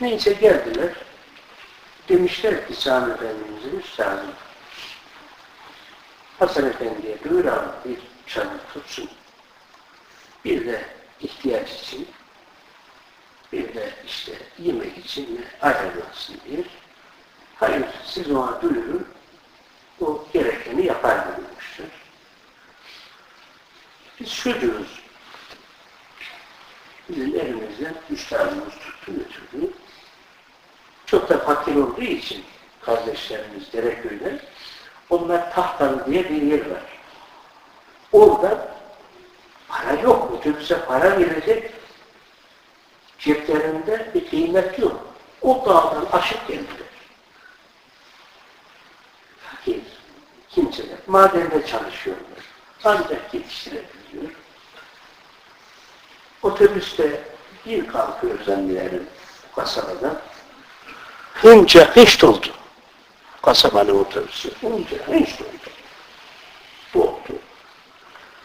Neyse geldiler. Demişler ki Sami Efendimiz'in üstadım. Hasan Efendi'ye buyuran bir çadır tutsun. Bir de ihtiyaç için, bir de işte yemek için ayrılmasın diye. Hayır, siz ona duyurun, o gerekeni yapar buyurmuştur. Biz çocuğuz. Bizim elimizden üstadımız tuttu götürdü. Çok da fakir olduğu için kardeşlerimiz Dereköy'de onlar tahtalı diye bir yer var. Orada para yok. Otobüse para verecek ceplerinde bir kıymet yok. O dağdan aşıp geldiler. Fakir kimseler madende çalışıyorlar. Ancak yetiştirebiliyor. Otobüste bir kalkıyor zannederim kasabadan. Hınca hiç doldu. Kasabanın otobüsü. Hınca hiç doldu. Doldu.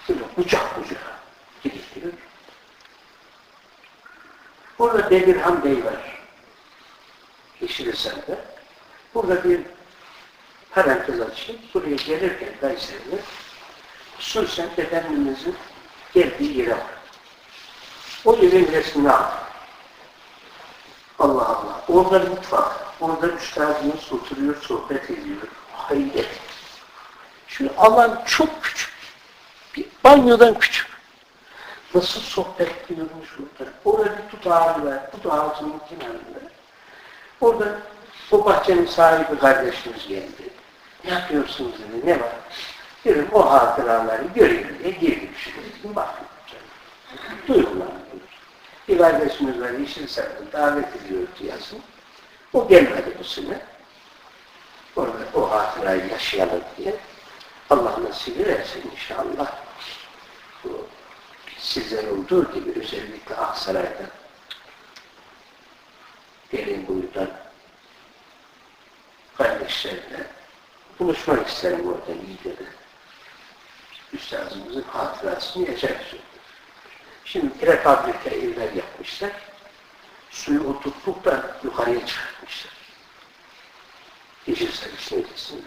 Böyle kucak kucağa gidiyor. Orada Bedirhan Bey var. Yeşilisar'da. Burada bir parantez açayım. Buraya gelirken Kayseri'de hususen Efendimiz'in geldiği yere var. O yerin resmini aldım. Allah Allah. Orada mutfak. Orada üstadımız oturuyor, sohbet ediyor. Hayret. Şu alan çok küçük. Bir banyodan küçük. Nasıl sohbet ediyormuş orada. Orada bir tut ağacı var. Tut ağacının kenarında. Orada o bahçenin sahibi kardeşimiz geldi. Ne yapıyorsunuz dedi. Ne var? Dedim o hatıraları göreyim diye girdim şuraya. Bakın. Duygulandım. Bir kardeşimiz var, sakın davet ediyor diyasın. O gelmedi bu sene. Orada o hatırayı yaşayalım diye. Allah nasip ederse inşallah bu sizler olduğu gibi özellikle Aksaray'da gelin buyurdan kardeşlerle buluşmak isterim orada Niğde'de. Üstadımızın hatırasını yaşarız. Şimdi prefabrika evler yapmışlar. Suyu oturttuktan yukarıya çıkartmışlar. Yeşilsel İsmetisi'nde.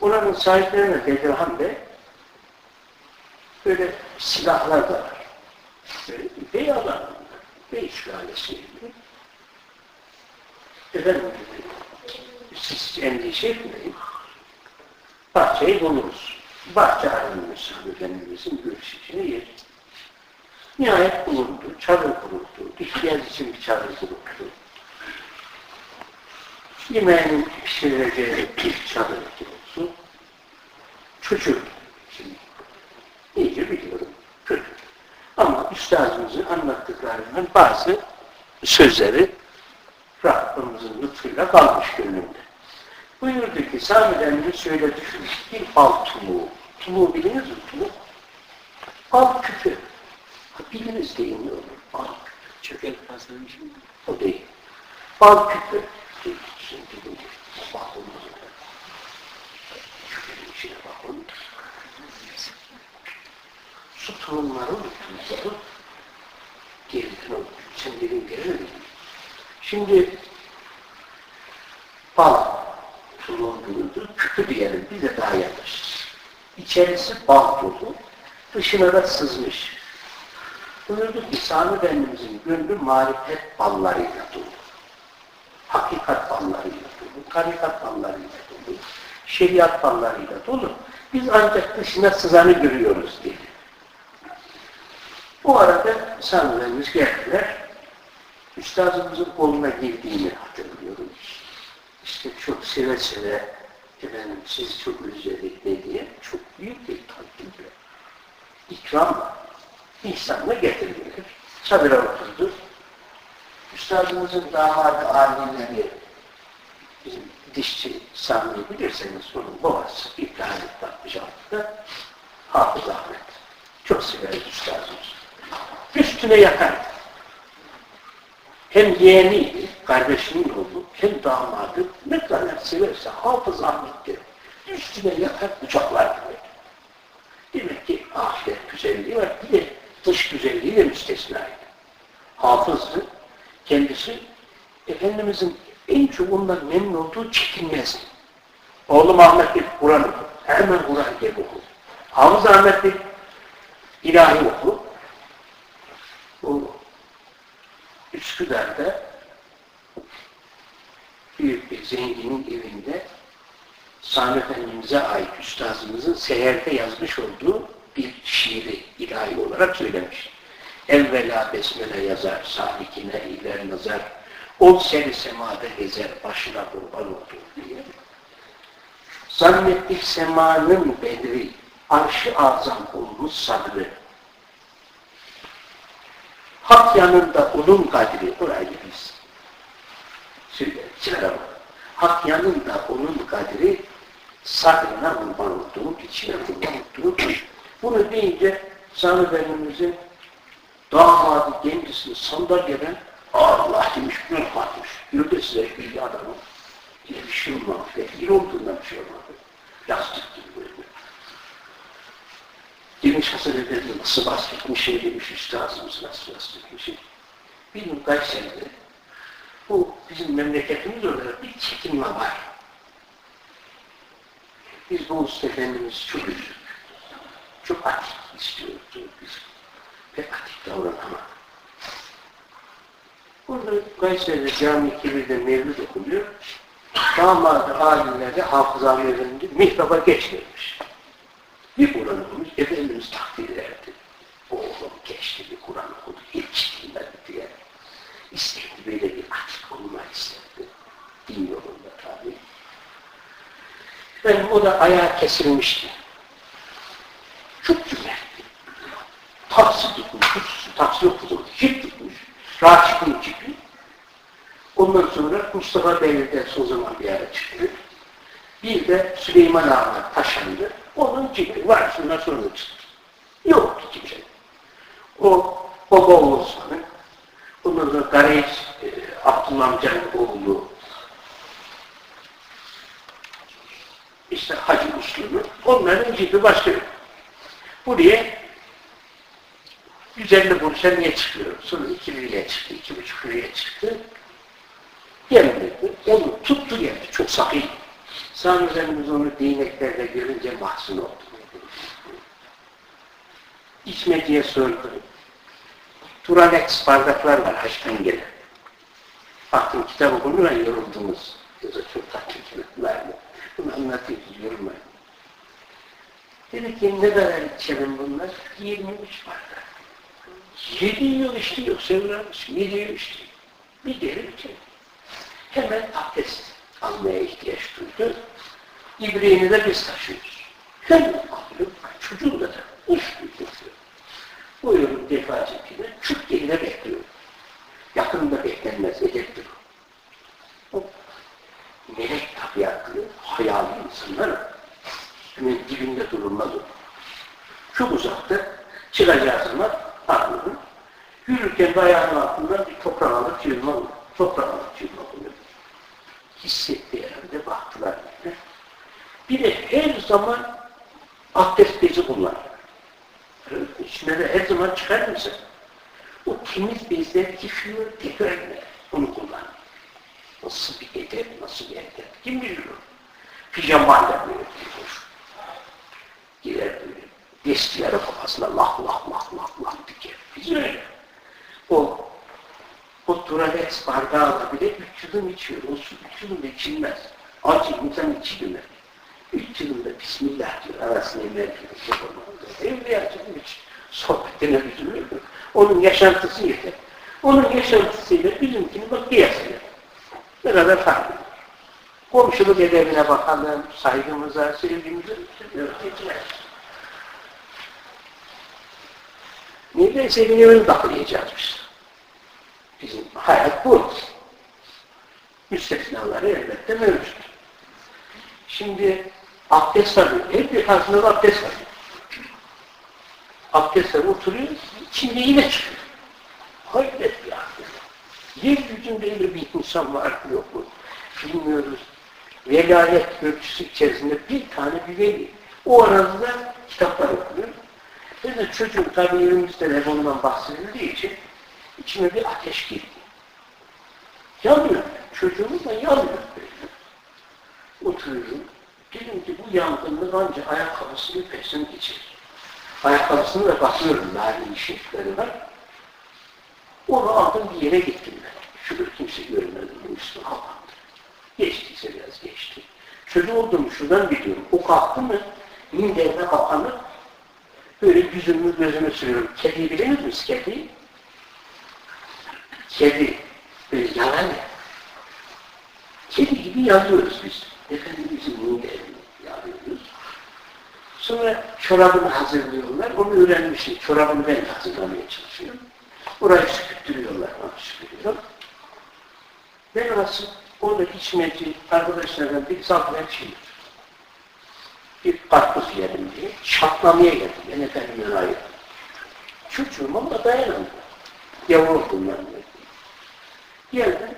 Oranın sahiplerine Bedirhan Bey böyle silahlar da var. Böyle bey adamlar. Bey sülalesi gibi. Efendim siz endişe etmeyin. Bahçeyi buluruz. Bahçe ayrılmış Efendimizin görüşeceği yer. Nihayet bulundu, çadır kuruldu, ihtiyaç için bir çadır kuruldu. Yemeğinin pişirileceği bir çadır kuruldu. Çocuk, şimdi iyice biliyorum, çocuk. Ama üstadımızın anlattıklarının bazı sözleri Rabbimizin lütfuyla kalmış gönlümde. Buyurdu ki Sami Efendimiz şöyle düşünmüş, bir bal tuluğu. Tuluğu mi tuluğu? Bal küpü. Biliniz değil mi olur? Küpü. Çökel pastanın şimdi. O değil. Bal küpü. Şimdi bu bak olmaz. Küpünün içine bak olmaz. Su tulumları unuttunuz. Geriden oldu. Sen dedin gelelim. Şimdi bal tuluğun bulunduğu küpü diyelim. Bir de daha yanlış. İçerisi bal dolu. Dışına da sızmış. Buyurdu ki Sami Efendimizin gönlü marifet ballarıyla dolu. Hakikat ballarıyla dolu. Tarikat ballarıyla dolu. Şeriat ballarıyla dolu. Biz ancak dışına sızanı görüyoruz dedi. Bu arada Sami geldiler. Üstadımızın koluna girdiğini hatırlıyorum. İşte çok seve seve efendim siz çok özledik ne diye çok büyük bir takdirle ikramla İhsan'la getirdiler. Çadıra oturdu. Üstadımızın damadı alimleri bizim dişçi Sami'yi bilirseniz onun babası İbrahim Tatmış altında Hafız Ahmet. Çok severiz üstadımız. Üstüne yatardı. Hem yeğeniydi, kardeşinin oğlu, hem damadı ne kadar severse Hafız Ahmet'tir. Üstüne yatar kucaklardı böyle. Demek ki ahiret güzelliği var. Bir de dış güzelliği de müstesnaydı. Hafızdı. Kendisi Efendimizin en çok ondan memnun olduğu çekinmezdi. Oğlum Ahmet bir Kur'an oku. Hemen Kur'an gibi oku. Hafız Ahmet bir ilahi oku. Bu Üsküdar'da büyük bir zenginin evinde Sami Efendimiz'e ait üstazımızın seherde yazmış olduğu bir şiiri ilahi olarak söylemiş. Evvela besmele yazar, salikine iler nazar, ol seni semada gezer, başına kurban oldu diye. Zannettik semanın bedri, arşı azam olmuş sabrı. Hak yanında onun kadri, orayı biz söyle, çıkaralım. Hak yanında onun kadri, sabrına kurban olduğum, içine kurban olduğum. Bunu deyince Sami Efendimiz'in damadı kendisini sandalyeden Allah demiş, gün batmış. Yürü de size adamın. Yine bir şey olmamış. Vekil olduğundan bir şey olmadı. Yastık gibi böyle. Demiş Hasan Efendi nasıl bahsetmiş şey demiş üstazımız nasıl bahsetmiş şey. Bir gün Kayseri'de bu bizim memleketimiz olarak bir çekinme var. Biz bu usta efendimiz çok üzüldük. Çok atik istiyordu. Biz pek atik davranamadık. Burada Kayseri'de cami kibirde mevlüt okunuyor. Damadı alimleri Hafız Ahmet Efendi mihraba geçmemiş. Bir Kur'an okumuş, Efendimiz takdir ederdi. Oğlum geçti bir Kur'an okudu, hiç dinmedi diye. İstedi böyle bir atik olmak istedi. Din yolunda tabi. Benim o da ayağı kesilmişti. Çok cömertti. Taksi tutmuş, taksi okudum, jip tutmuş. Raşid'in cipi. Ondan sonra Mustafa Bey'de son zaman bir ara çıktı. Bir de Süleyman Ahmet Taşan'dı. Onun cipi var şundan sonra çıktı. Yoktu kimse. O Baba Oğuzhan'ın ondan sonra Gareyiz e, Abdullah amcanın oğlu işte Hacı Müslüm'ü onların cipi başka yok. Buraya 150 kuruşa niye çıkıyor? Sonra 2 liraya çıktı, 2,5 liraya çıktı. Gelmedi. Onu tuttu geldi. Çok sakın. Sami Efendimiz onu değneklerle görünce mahzun oldu. İçmeciye sordu. Turalex bardaklar var haçtan gelen. Baktım kitap okunur yoruldunuz. Yazı çok tatlı kitaplar mı? Bunu anlatıyoruz, yorulmayın. Dedi ki ne kadar içelim bunlar? 23 bardak. Yedi yıl içti yok Sevranmış. Yedi yıl içti. Bir derin içelim. Hemen abdest almaya ihtiyaç duydu. İbreğini de biz taşıyoruz. Hemen alıyor. Çocuğu da uç tutuyor. Buyurun defa çekine. Çık yerine bekliyor. Dibinde durulmaz o. Çok uzakta çıkacağı zaman aklını yürürken de ayağının altından bir toprak alıp olur. Toprak alıp çığırma olur. Hissetti herhalde baktılar. Böyle. Bir de her zaman abdest bezi kullanır. İçine de her zaman çıkar mısın? O temiz bezler yıkıyor, tekrar. Onu kullan. Nasıl bir edep, nasıl bir edep? Kim bilir o? Pijamayla böyle gidiyor. Girer Destiyara kafasına lah lah lah lah lah diker. Biz öyle. O o Duralex bardağıyla bile üç yılın içiyor. O su üç yılında içilmez. Acı insan içilmez. Üç yılında Bismillah diyor. Arasını emer gibi şey olmalı. Evliyacının hiç sohbetine üzülmüyor. Onun yaşantısı yeter. Onun yaşantısıyla bizimkini bak kıyaslayalım. Ne kadar farklı. Komşuluk edebine bakalım, saygımıza, sevgimize geçmez. Neredeyse evini baklayacağız biz. Bizim hayat bu. Müstesnaları elbette mevcut. Şimdi abdest alıyor. Her bir karşısında abdest alıyor. Abdestle oturuyor, içinde yine çıkıyor. Hayret bir abdest. Yeryüzünde öyle bir insan var mı yok mu? Bilmiyoruz. Velayet ölçüsü içerisinde bir tane bir veli. O arada kitaplar okuyor. Ve de çocuğun tabi evimizde de bundan bahsedildiği için içime bir ateş girdi. Yanıyor. Çocuğumuz da yanıyor. Oturuyorum. Dedim ki bu yangınlık ancak ayakkabısını pesin geçirir. Ayakkabısını da bakıyorum narin ışıkları var. Onu aldım bir yere gittim ben. Şurada kimse görmedi. Bu üstüne kapandı. Çocuk olduğumu şuradan biliyorum. O kalktı mı minderine kapanır. Böyle yüzümü gözümü sürüyorum. Kediyi bilir misiniz kediyi? Kedi böyle yalan ya. Kedi gibi yanıyoruz biz. Efendimizin minderini yanıyoruz. Sonra çorabını hazırlıyorlar. Onu öğrenmişim. Çorabını ben hazırlamaya çalışıyorum. Orayı süpürtürüyorlar. Onu süpürüyor. Ben orası oradaki hizmetçi arkadaşlardan bir salgılayan şeydir. Bir karpuz yerim diye çatlamaya geldim. Ben efendimin ayı. Çocuğum ama dayanamadım. Yavru bunlar diye. Geldim.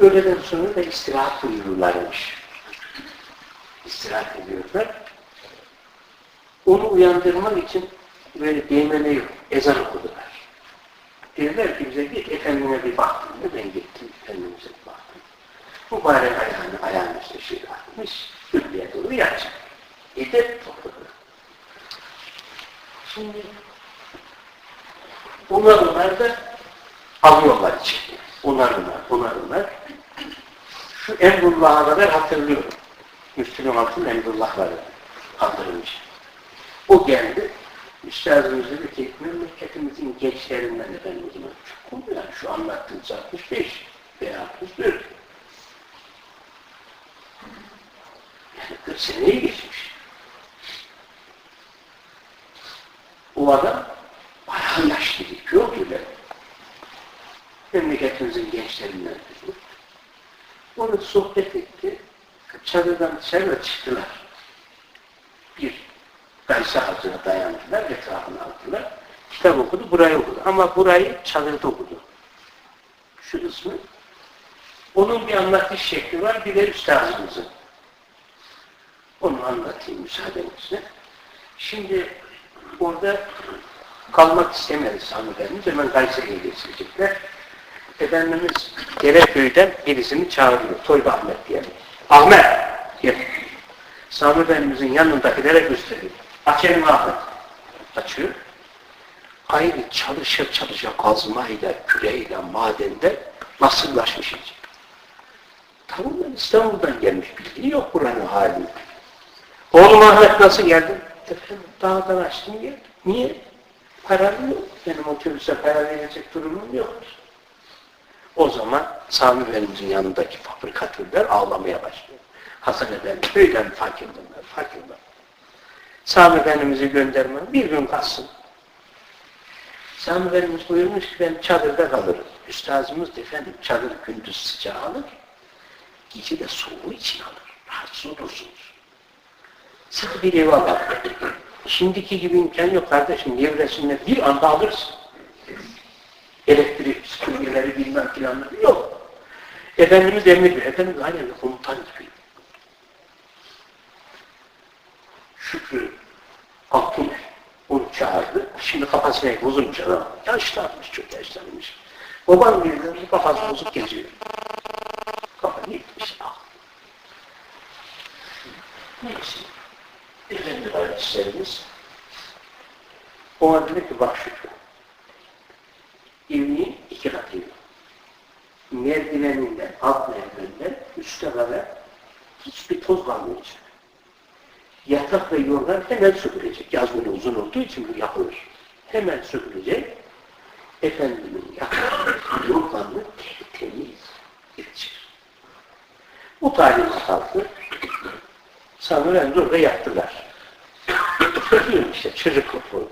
Öğleden sonra da istirahat uyurlarmış. İstirahat ediyorlar. Onu uyandırmak için böyle değmene yok. Ezan okudular. Dediler ki bize git efendime bir baktım. Ben gittim efendimize bir. Mübarek ayağını ayağın üstüne şey atmış. Kıbleye doğru yatacak. Edep topladı. Şimdi onlar onlar da alıyorlar içeri. Onlar onlar, onlar onlar. Şu Emrullah'a kadar hatırlıyorum. Müslüman altın Emrullah var. Kaldırılmış. O geldi. Üstadımız dedi ki memleketimizin gençlerinden efendimizin çok oldu yani şu anlattığınız 65 veya seneyi geçmiş. O adam bayağı yaşlı dikiyor böyle. Memleketimizin gençlerinden dedi. Onu sohbet etti. Çadırdan dışarı çıktılar. Bir Gaysa Hazretine dayandılar, etrafını aldılar. Kitap okudu, burayı okudu. Ama burayı çadırda okudu. Şu kısmı. Onun bir anlatış şekli var, bir de üstadımızın. Onu anlatayım müsaadenizle. Şimdi orada kalmak istemedi Sami Efendimiz. Hemen Kayseri'ye geçecekler. Efendimiz Dereköy'den birisini çağırıyor. Toyba Ahmet diye. Ahmet! Gel. Sami Efendimizin yanındakilere gösteriyor. Aç elini Ahmet. Açıyor. Aynı çalışır çalışır kazmayla, küreyle, madende nasıllaşmış iyice. Tamam ben İstanbul'dan gelmiş bildiği yok buranın halini. Oğlum Ahmet nasıl? Efendim dağdan açtım geldim. Niye? Param yok. Benim otobüse para verecek durumum yok. O zaman Sami Efendimizin yanındaki fabrikatörler ağlamaya başlıyor. Hasan Efendi köyden fakir bunlar, fakir bunlar. Sami Efendimiz'i gönderme bir gün kalsın. Sami Efendimiz buyurmuş ki ben çadırda kalırım. Üstazımız da efendim çadır gündüz sıcağı alır, gece de soğuğu için alır. Rahatsız olursunuz. Sıkı bir eve bak. Şimdiki gibi imkan yok kardeşim. Nevresinde bir anda alırsın. Elektrik süpürgeleri bilmem filanları yok. Efendimiz emir veriyor. Efendimiz aynen komutan gibi. Şükrü Altun onu çağırdı. Şimdi kafasına bozulmuş adam. Yaşlanmış, çok yaşlanmış. Babam bir kafası bozuk geziyor. Kafa gitmiş. Ah. Neyse. Efendi kardeşlerimiz o an dedi ki bak Şükrü. Evinin iki katıydı. Merdiveninden, alt merdiveninden üstte kadar hiçbir toz içinde yatak ve yorgan hemen sökülecek. Yaz günü uzun olduğu için bu yapılır. Hemen sökülecek. Efendimin yatak yorganını temiz geçir. Bu talimat aldı. Sanırım orada yattılar. Çocuğum işte çocuk kopu.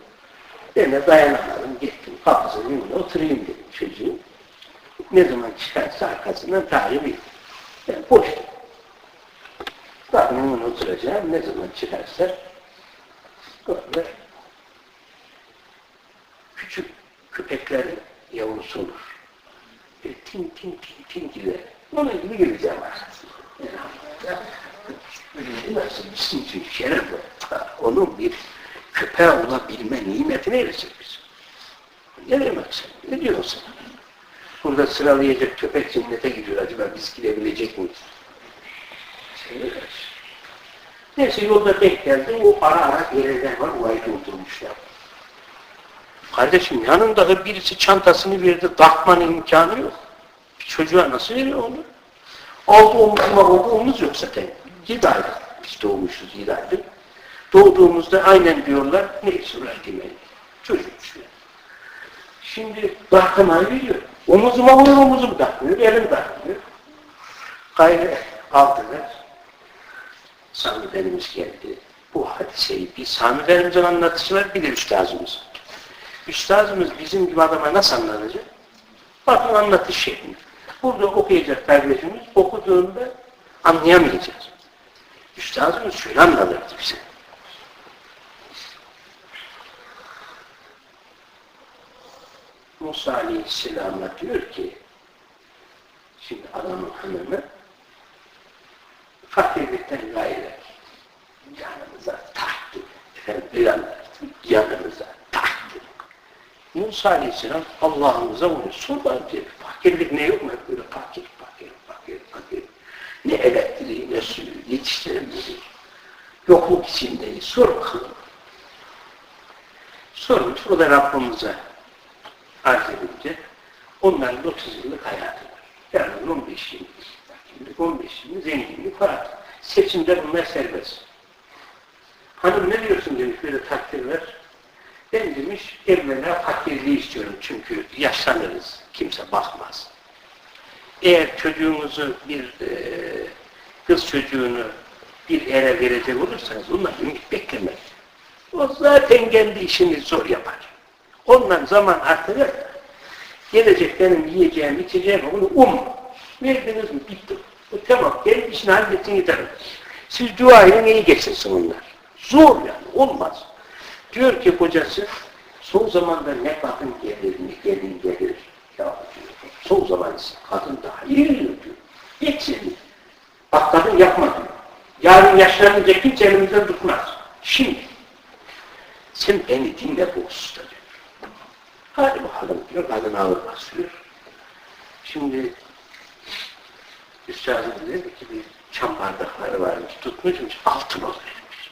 Ben de dayanamadım. Gittim kapısının önüne oturayım dedim çocuğum. Ne zaman çıkarsa arkasından tarih bir. Ben boştum. Bakın onu oturacağım. Ne zaman çıkarsa böyle küçük köpeklerin yavrusu olur. Bir tin tin tin tin gibi. Onun gibi gireceğim arkasına. Nasıl bizim için şeref var. Onun bir köpeğe olabilme nimetine erecek biz. Ne demek sen? Ne diyorsun? Bunu burada sıralayacak köpek cennete gidiyor. Acaba biz gidebilecek miyiz? Seyreder. Neyse yolda denk geldi. O ara ara yerler var. Orayı doldurmuşlar. Kardeşim yanındaki birisi çantasını verdi. Takmanın imkanı yok. Bir çocuğa nasıl veriyor onu? Aldı omuzuma oldu omuz yok zaten. Yedi aylık. Biz doğmuşuz yedi aylık. Doğduğumuzda aynen diyorlar. Neyse uğraş demeyin. Çocukmuş yani. Şimdi takmayı veriyor. Omuzuma vurur omuzum takmıyor. Elim takmıyor. Gayrı aldılar. Sami geldi. Bu hadiseyi bir Sami Benimizin anlatışı var, bir de üstazımız. Üstazımız bizim gibi adama nasıl anlatacak? Bakın anlatış şekli. Burada okuyacak kardeşimiz, okuduğunda anlayamayacağız. Üstazımız şöyle anlatırdı bize. Musa Aleyhisselam'a diyor ki, şimdi adamın hanımı fakirlikten gayrı yanımıza taktı. Efendim yanımıza taktı. Musa Aleyhisselam Allah'ımıza vuruyor. Sor bana diyor. Fakirlik ne yok mu? Böyle fakir, fakir, fakir, fakir. Ne elektriği, ne suyu yetiştiremiyoruz. Yokluk içindeyiz. Sor bakalım. Sormuş. O da Rabbimize arz edince onların 30 yıllık hayatı var. Yani 15 yıllık. Fakirlik, 15 yıllık zenginlik var. Seçimde bunlar serbest. Hanım ne diyorsun demiş böyle takdir ver. Ben demiş evvela fakirliği istiyorum çünkü yaşlanırız. Kimse bakmaz. Eğer çocuğunuzu bir e, kız çocuğunu bir ere verecek olursanız ondan ümit beklemek. O zaten kendi işini zor yapar. Ondan zaman artacak. Gelecek benim yiyeceğim, içeceğim, onu um. Verdiniz mi? Bitti. O tamam. Kendi işini halletsin giderim. Siz dua edin iyi geçirsin onlar. Zor yani. Olmaz. Diyor ki kocası son zamanda ne kadın gelir ne gelin gelir. Ya diyor. Son zaman kadın daha iyi diyor. Geçsin. Bak kadın yapma diyor. Yarın yaşlanınca kimse elimizden tutmaz. Şimdi sen beni dinle bu hususta. Hadi bakalım diyor. Kadın ağır basıyor. Şimdi Üstadın dedi ki bir çam bardakları varmış. Tutmuşmuş. Altın oluyormuş.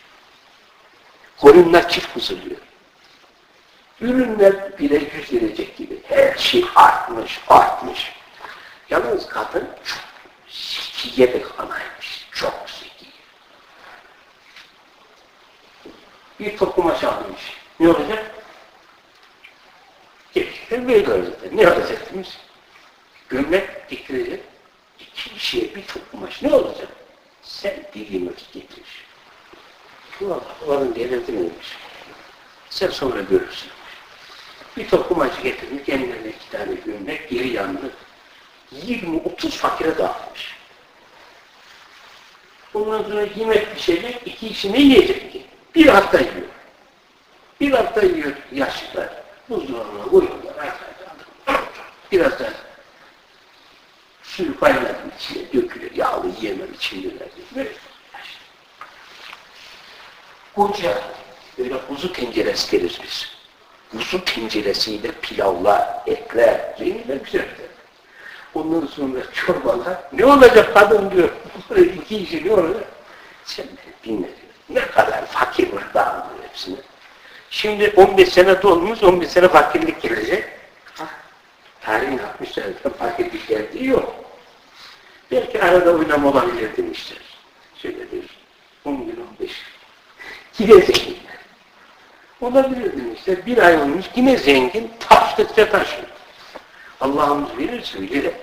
Koyunlar çift mısırlıyor. Ürünler bile yüz verecek gibi. Her şey artmış, artmış. Yalnız kadın çok zekiye bir anaymış. Çok zeki. Bir top kumaş almış. Ne olacak? Gerçekten böyle olacak. Ne olacak demiş? Gömlek dikilecek. İki kişiye bir kumaş. Ne olacak? Sen dilimi getir. Valla oranın devleti neymiş? Sen sonra görürsün. Bir top kumaşı getirmiş, kendilerine iki tane gömlek, geri yandı. 20-30 fakire dağıtmış. Ondan sonra yemek pişecek, iki kişi ne yiyecek ki? Bir hafta yiyor. Bir hafta yiyor yaşlılar. Buzdolabına koyuyorlar, arkadaşlar. Biraz da suyu kaynatın içine dökülür, yağlı yiyemem. Böyle yaşlı. Koca, böyle kuzu tenceresi deriz biz. Kuzu tenceresiyle pilavlar, etler, zenginler güzel Ondan sonra çorbalar, ne olacak kadın diyor, iki işi ne olacak? Sen beni dinle diyor. Ne kadar fakir var dağılıyor hepsine. Şimdi 15 sene dolmuş, 15 sene fakirlik gelecek. Tarihin 60 senede fakirlik geldiği yok. Belki arada oynama olabilir demişler. Şöyle bir 10 gün 15 Gidecek. Olabilir demişler. Bir ay olmuş yine zengin taştıkça taşıyor. Allah'ımız verirse öyle de.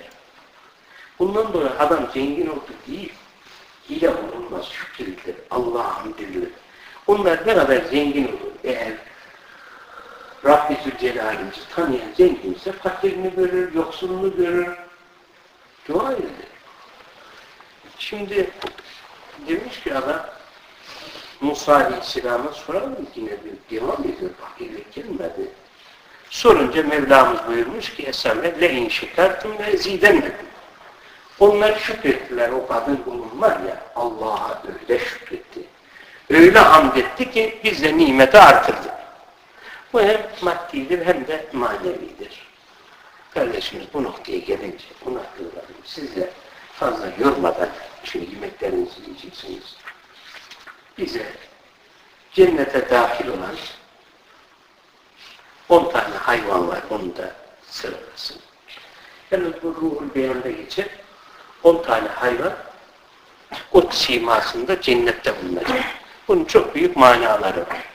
Bundan dolayı adam zengin oldu değil. Hile olmaz, şükredilir. Allah'ım dililir. Onlar ne kadar zengin olur eğer Rabbi Zülcelal'imizi tanıyan zenginse fakirini görür, yoksulunu görür. Dua edilir. Şimdi demiş ki adam Musa Aleyhisselam'a soralım yine bir devam ediyor. Fakirlik gelmedi. Sorunca Mevlamız buyurmuş ki Esame le şekertum ve zidenmedim. Onlar şükrettiler o kadın kulun ya Allah'a öyle şükretti. Öyle hamd etti ki biz de nimeti artırdık. Bu hem maddidir hem de manevidir. Kardeşimiz bu noktaya gelince bu noktalarını sizle fazla yormadan çünkü yemeklerinizi yiyeceksiniz. Bize cennete dahil olan 10 tane hayvan var. Onu da sıralasın. Yani bu ruhul beyanda geçer. 10 tane hayvan o simasında cennette bulunacak. Bunun çok büyük manaları var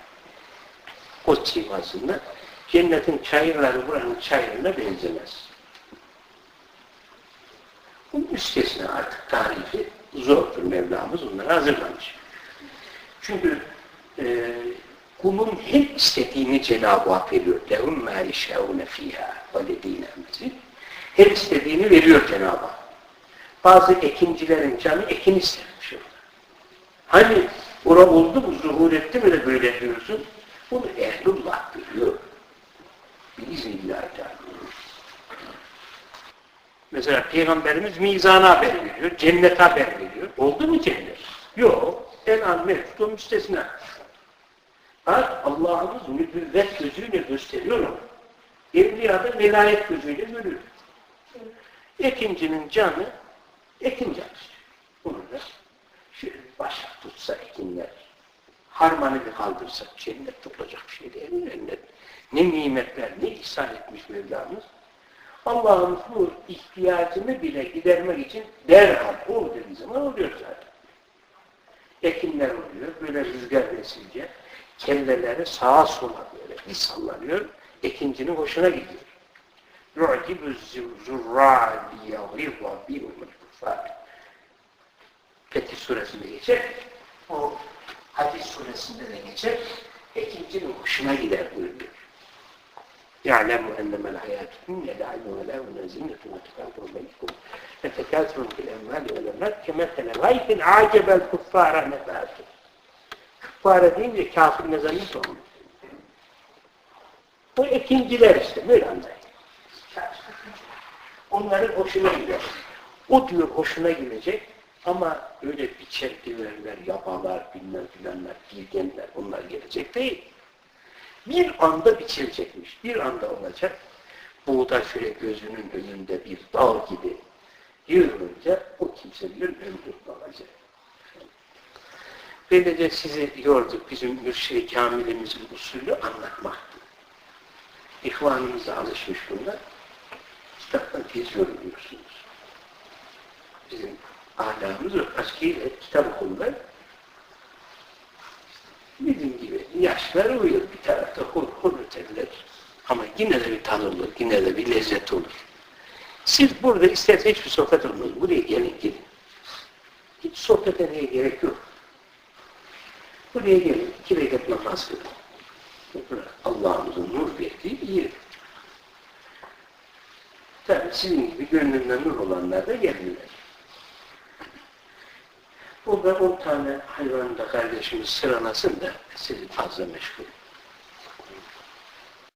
O simasında cennetin çayırları buranın çayırına benzemez. Bunun üstesine artık tarifi zordur Mevlamız onları hazırlamış. Çünkü e, kulun her istediğini Cenab-ı Hak veriyor. لَهُمْ مَا يَشَاءُونَ ف۪يهَا وَلَد۪ينَ مَزِيدٍ Her istediğini veriyor Cenab-ı Hak. Bazı ekincilerin canı ekin istermiş orada. Hani ora oldu mu, zuhur etti mi de böyle diyorsun? Bunu ehlullah biliyor. Biiznillahü teala. Mesela Peygamberimiz mizana haber veriyor, cennet haber veriyor. Oldu mu cennet? Yok. En az mevcut müstesna. Bak Allah'ımız nübüvvet gözüyle gösteriyor onu. Evliyada velayet gözüyle görüyor. Ekincinin canı ekin canı. Bunu da şöyle başa tutsa ekinler, harmanı bir kaldırsak cennet tutulacak bir şey değil mi? Cennet. Ne nimetler, ne ihsan etmiş Mevlamız. Allah'ın bu ihtiyacını bile gidermek için derhal ol dediği zaman oluyor zaten. Ekinler oluyor, böyle rüzgar esince kelleleri sağa sola böyle bir sallanıyor, ekincinin hoşuna gidiyor. يُعْجِبُ الزُّرَّعَ لِيَغْرِضَ بِهُمُ الْكُفَّارِ Fetih suresinde geçer. O hadis suresinde de geçer. Ekincinin hoşuna gider buyuruyor. يعلم أنما الحياة الدنيا لعب ولاء وزينة وتكاثر بينكم فتكاثر في الأموال والأولاد كمثل غيث أعجب الكفار نباته Küffara deyince kafir ne zannediyor mu? Bu ikinciler işte böyle anlayın. Onların hoşuna gider. O diyor hoşuna gidecek ama öyle biçer diverler, yabalar, bilmem filanlar, bilgenler onlar gelecek değil. Bir anda biçilecekmiş. Bir anda olacak. Buğda şöyle gözünün önünde bir dal gibi yığılınca o kimselerin ömrü olacak. Böylece sizi yorduk. Bizim mürşid-i kamilimizin usulü anlatmak. İhvanımız da alışmış bunda. Kitaptan tez yoruluyorsunuz. Bizim ahlakımız yok. Askiyle kitap okurlar. Bizim gibi yaşlar uyuyor. Bir tarafta hur hur öterler. Ama yine de bir tadı olur. Yine de bir lezzet olur. Siz burada isterse hiçbir sohbet olmaz. Buraya gelin gidin. Hiç sohbet etmeye gerek yok. Buraya gelin. iki rekat namaz kılın. Allah'ımızın nur verdiği bir yer. Tabi sizin gibi gönlünden nur olanlar da gelirler. Burada on tane hayvanı da kardeşimiz sıralasın da sizi fazla meşgul